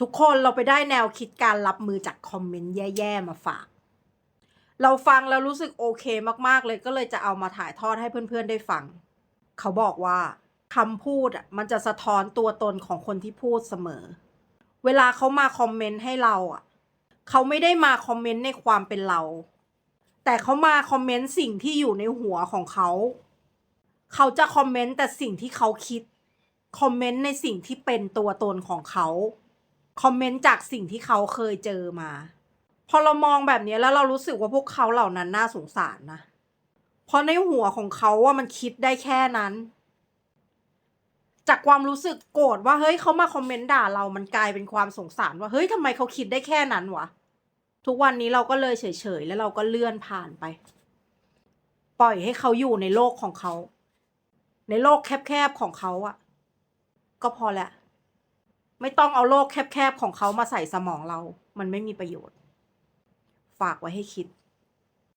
ทุกคนเราไปได้แนวคิดการรับมือจากคอมเมนต์แย่ๆมาฝาก เราฟังแล้วรู้สึกโอเคมากๆเลยก็เลยจะเอามาถ่ายทอดให้เพื่อนๆได้ฟัง เขาบอกว่าคำพูดอะมันจะสะท้อนตัวตนของคนที่พูดเสมอ เวลาเขามาคอมเมนต์ให้เราอะเขาไม่ได้มาคอมเมนต์ในความเป็นเรา แต่เขามาคอมเมนต์สิ่งที่อยู่ในหัวของเขา เขาจะคอมเมนต์แต่สิ่งที่เขาคิด คอมเมนต์ในสิ่งที่เป็นตัวตนของเขา คอมเมนต์จากสิ่งที่เขาเคยเจอมา พอเรามองแบบนี้แล้วเรารู้สึกว่าพวกเขาเหล่านั้นน่าสงสารนะ เพราะในหัวของเขาว่ามันคิดได้แค่นั้น จากความรู้สึกโกรธว่าเฮ้ยเขามาคอมเมนต์ด่าเรามันกลายเป็นความสงสารว่าเฮ้ยทำไมเขาคิดได้แค่นั้นวะ ทุกวันนี้เราก็เลยเฉยๆแล้วเราก็เลื่อนผ่านไป ปล่อยให้เขาอยู่ในโลกของเขา ในโลกแคบๆของเขาอะก็พอแหละ ไม่ต้องเอาโลกแคบๆของเขามาใส่สมองเรา มันไม่มีประโยชน์ ฝากไว้ให้คิด